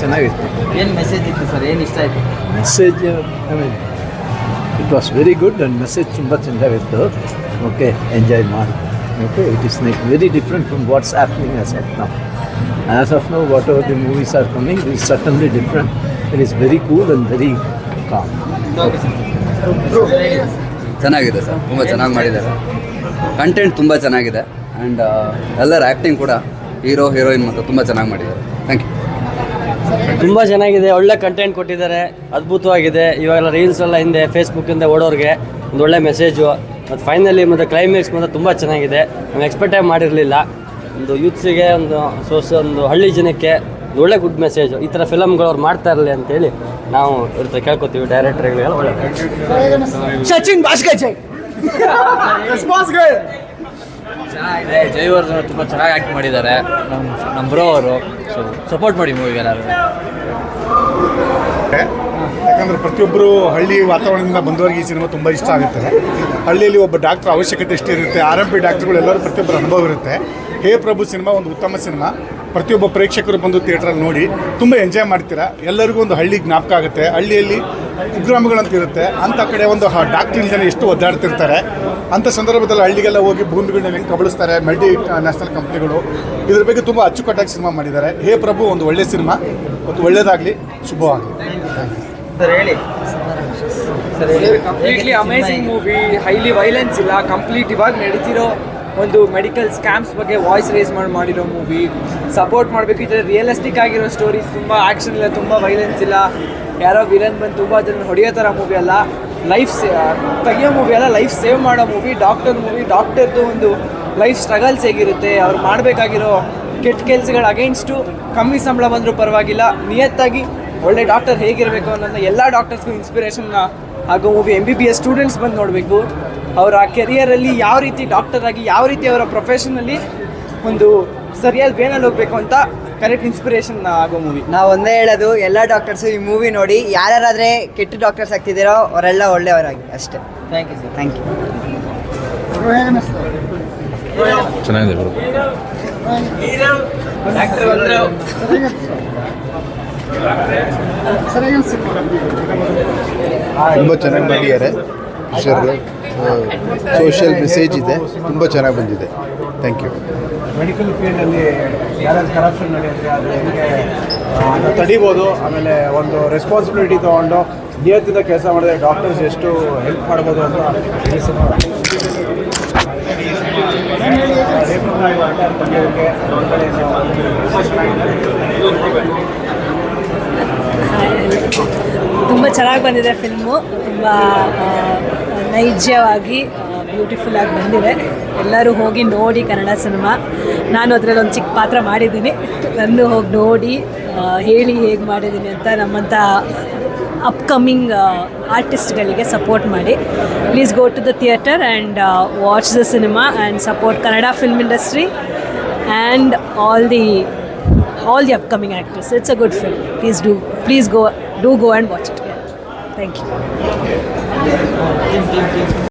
ಚೆನ್ನಾಗಿತ್ತು. ಏನು ಮೆಸೇಜ್ ಇತ್ತು ಸರ್ ಏನು ಇಷ್ಟ ಆಯಿತು? Message I mean it was very good and message ತುಂಬ ಚೆನ್ನಾಗಿತ್ತು. ಓಕೆ ಎಂಜಾಯ್ ಮಾಡಿ. Okay it is like very different from what's happening as of ನಾವು as of now whatever the movies are coming it is suddenly different it is very cool and very calm ಚೆನ್ನಾಗಿದೆ sir ತುಂಬ ಚೆನ್ನಾಗಿ ಮಾಡಿದ್ದಾರೆ. Content ತುಂಬ ಚೆನ್ನಾಗಿದೆ. And ಎಲ್ಲರ acting ಕೂಡ hero heroine ಮತ್ತು ತುಂಬ ಚೆನ್ನಾಗಿ ಮಾಡಿದ್ದಾರೆ. ಥ್ಯಾಂಕ್ ಯು ತುಂಬ ಚೆನ್ನಾಗಿದೆ ಒಳ್ಳೆ ಕಂಟೆಂಟ್ ಕೊಟ್ಟಿದ್ದಾರೆ ಅದ್ಭುತವಾಗಿದೆ. ಇವಾಗೆಲ್ಲ ರೀಲ್ಸ್ ಎಲ್ಲ ಹಿಂದೆ ಫೇಸ್ಬುಕ್ಕಿಂದ ಓಡೋರಿಗೆ ಒಂದು ಒಳ್ಳೆ ಮೆಸೇಜು ಮತ್ತು ಫೈನಲಿ ಮತ್ತು ಕ್ಲೈಮ್ಯಾಕ್ಸ್ ಮಾತ್ರ ತುಂಬ ಚೆನ್ನಾಗಿದೆ. ನಾನು ಎಕ್ಸ್ಪೆಕ್ಟೇ ಮಾಡಿರಲಿಲ್ಲ. ಒಂದು ಯೂತ್ಸಿಗೆ ಒಂದು ಸೋಸ ಒಂದು ಹಳ್ಳಿ ಜನಕ್ಕೆ ಒಂದು ಒಳ್ಳೆ ಗುಡ್ ಮೆಸೇಜು ಈ ಥರ ಫಿಲಮ್ಗಳು ಅವ್ರು ಮಾಡ್ತಾ ಇರಲಿ ಅಂತೇಳಿ ನಾವು ಇವ್ರ ಕೇಳ್ಕೊತೀವಿ ಡೈರೆಕ್ಟ್ರಿಗೆ ಒಳ್ಳೆ ಸಚಿನ್ ಜೈವರ್ಧನ್ ತುಂಬ ಚೆನ್ನಾಗಿ ಆ್ಯಕ್ಟ್ ಮಾಡಿದ್ದಾರೆ. ನಮ್ಮ ನಮ್ಮ ಬ್ರೋ ಅವರು. ಸೊ ಸಪೋರ್ಟ್ ಮಾಡಿ ಮೂವಿಗೆ ಎಲ್ಲರೂ. ಯಾಕಂದ್ರೆ ಪ್ರತಿಯೊಬ್ಬರು ಹಳ್ಳಿ ವಾತಾವರಣದಿಂದ ಬಂದವರಿಗೆ ಈ ಸಿನಿಮಾ ತುಂಬ ಇಷ್ಟ ಆಗುತ್ತೆ. ಹಳ್ಳಿಯಲ್ಲಿ ಒಬ್ಬ ಡಾಕ್ಟರ್ ಅವಶ್ಯಕತೆ ಎಷ್ಟಿರುತ್ತೆ ಆರ್ ಎಂ ಪಿ ಡಾಕ್ಟರ್ಗಳು ಎಲ್ಲರೂ ಪ್ರತಿಯೊಬ್ಬರ ಅನುಭವ ಇರುತ್ತೆ. ಹೇ ಪ್ರಭು ಸಿನಿಮಾ ಒಂದು ಉತ್ತಮ ಸಿನಿಮಾ ಪ್ರತಿಯೊಬ್ಬ ಪ್ರೇಕ್ಷಕರು ಬಂದು ಥಿಯೇಟ್ರಲ್ಲಿ ನೋಡಿ ತುಂಬ ಎಂಜಾಯ್ ಮಾಡ್ತೀರಾ. ಎಲ್ಲರಿಗೂ ಒಂದು ಹಳ್ಳಿ ಜ್ಞಾಪಕ ಆಗುತ್ತೆ. ಹಳ್ಳಿಯಲ್ಲಿ ಕುಗ್ರಾಮಗಳಂತ ಇರುತ್ತೆ. ಅಂಥ ಕಡೆ ಒಂದು ಡಾಕ್ಟರ್ ಇಲ್ದೇ ಎಷ್ಟು ಒದ್ದಾಡ್ತಿರ್ತಾರೆ. ಅಂಥ ಸಂದರ್ಭದಲ್ಲಿ ಹಳ್ಳಿಗೆಲ್ಲ ಹೋಗಿ ಭೂಮಿಗಳನ್ನ ಹೆಂಗೆ ಕಬಳಿಸ್ತಾರೆ ಮಲ್ಟಿ ನ್ಯಾಷನಲ್ ಕಂಪ್ನಿಗಳು ಇದ್ರ ಬಗ್ಗೆ ತುಂಬ ಅಚ್ಚುಕಟ್ಟಾಗಿ ಸಿನಿಮಾ ಮಾಡಿದ್ದಾರೆ. ಹೇ ಪ್ರಭು ಒಂದು ಒಳ್ಳೆ ಸಿನಿಮಾ. ಮತ್ತು ಒಳ್ಳೆಯದಾಗಲಿ ಶುಭವಾಗಲಿ. ಸರ್ ಹೇಳಿ. ಸರ್ ಹೇಳಿ. Completely amazing movie highly violence ಇಲ್ಲ. ಕಂಪ್ಲೀಟ್ ಇವಾಗ ನಡೀತಿರೋ ಒಂದು ಮೆಡಿಕಲ್ ಸ್ಕ್ಯಾಮ್ಸ್ ಬಗ್ಗೆ ವಾಯ್ಸ್ ರೇಸ್ ಮಾಡಿ ಮಾಡಿರೋ ಮೂವಿ ಸಪೋರ್ಟ್ ಮಾಡಬೇಕು. ಈ ಥರ ರಿಯಲಿಸ್ಟಿಕ್ ಆಗಿರೋ ಸ್ಟೋರೀಸ್ ತುಂಬ ಆ್ಯಕ್ಷನ್ ಇಲ್ಲ ತುಂಬ ವೈಲೆನ್ಸ್ ಇಲ್ಲ. ಯಾರೋ ವಿಲನ್ ಬಂದು ತುಂಬ ಜನ ಹೊಡೆಯೋ ಥರ ಮೂವಿ ಅಲ್ಲ. ಲೈಫ್ ಸೇ ತೆಗಿಯೋ ಮೂವಿ ಅಲ್ಲ ಲೈಫ್ ಸೇವ್ ಮಾಡೋ ಮೂವಿ ಡಾಕ್ಟರ್ ಮೂವಿ ಡಾಕ್ಟರ್ದು ಒಂದು ಲೈಫ್ ಸ್ಟ್ರಗಲ್ಸ್ ಹೇಗಿರುತ್ತೆ, ಅವ್ರು ಮಾಡಬೇಕಾಗಿರೋ ಕೆಟ್ಟ ಕೆಲಸಗಳ ಅಗೇನ್ಸ್ಟು ಕಮ್ಮಿ ಸಂಬಳ ಬಂದರೂ ಪರವಾಗಿಲ್ಲ. ನಿಯತ್ತಾಗಿ ಒಳ್ಳೆ ಡಾಕ್ಟರ್ ಹೇಗಿರಬೇಕು ಅನ್ನೋದನ್ನ ಎಲ್ಲ ಡಾಕ್ಟರ್ಸ್ಗೂ ಇನ್ಸ್ಪಿರೇಷನ್ನ ಹಾಗೂ movie M B B S students ಬಂದು ನೋಡಬೇಕು. ಅವರ ಕೆರಿಯರಲ್ಲಿ ಯಾವ ರೀತಿ ಡಾಕ್ಟರ್ ಆಗಿ, ಯಾವ ರೀತಿ ಅವರ ಪ್ರೊಫೆಷನಲ್ಲಿ ಒಂದು ಸರಿಯಾದ ವೇನಲ್ಲಿ ಹೋಗ್ಬೇಕು ಅಂತ ಕರೆಕ್ಟ್ ಇನ್ಸ್ಪಿರೇಷನ್ ಆಗೋ ಮೂವಿ ನಾವು ಒಂದೇ ಹೇಳೋದು ಎಲ್ಲ ಡಾಕ್ಟರ್ಸು ಈ ಮೂವಿ ನೋಡಿ ಯಾರ್ಯಾರಾದ್ರೆ ಕೆಟ್ಟ ಡಾಕ್ಟರ್ಸ್ ಆಗ್ತಿದ್ದೀರೋ ಅವರೆಲ್ಲ ಒಳ್ಳೆಯವರಾಗಿ ಅಷ್ಟೇ. Thank you sir thank you ಚೆನ್ನಾಗಿದೆ ಬ್ರೋ ತುಂಬ ಚೆನ್ನಾಗಿ ಮಾಡಿದ್ದಾರೆ ಸೋಷಿಯಲ್ ಮೆಸೇಜ್ ಇದೆ. ತುಂಬ ಚೆನ್ನಾಗಿ ಬಂದಿದೆ. ಥ್ಯಾಂಕ್ ಯು ಮೆಡಿಕಲ್ ಫೀಲ್ಡಲ್ಲಿ ಯಾರಾದ್ರು ಕರಪ್ಷನ್ ನಡೆಯುತ್ತೆ ಅದು ಹೆಂಗೆ ಅದನ್ನ ತಡಿಬೋದು. ಆಮೇಲೆ ಒಂದು ರೆಸ್ಪಾನ್ಸಿಬಿಲಿಟಿ ತೊಗೊಂಡು ನಿಯತ್ತಿಂದ ಕೆಲಸ ಮಾಡಿದ್ರೆ ಡಾಕ್ಟರ್ಸ್ ಎಷ್ಟು ಹೆಲ್ಪ್ ಮಾಡ್ಬೋದು ಅಂತ ಈ ಸಿನಿಮಾ ತುಂಬ ಚೆನ್ನಾಗಿ ಬಂದಿದೆ ಫಿಲ್ಮು ತುಂಬ ನೈಜವಾಗಿ ಬ್ಯೂಟಿಫುಲ್ ಆಗಿ ಬಂದಿದೆ. ಎಲ್ಲರೂ ಹೋಗಿ ನೋಡಿ ಕನ್ನಡ ಸಿನಿಮಾ. ನಾನು ಅದರಲ್ಲಿ ಒಂದು ಚಿಕ್ಕ ಪಾತ್ರ ಮಾಡಿದ್ದೀನಿ. ನನ್ನ ಹೋಗಿ ನೋಡಿ ಹೇಳಿ ಹೇಗೆ ಮಾಡಿದ್ದೀನಿ ಅಂತ ನಮ್ಮಂಥ ಅಪ್ಕಮಿಂಗ್ ಆರ್ಟಿಸ್ಟ್ಗಳಿಗೆ ಸಪೋರ್ಟ್ ಮಾಡಿ. Please go to the theatre and watch the cinema and support Kannada film industry and all the all the upcoming actors it's a good film please do please go do go and watch it. Thank you.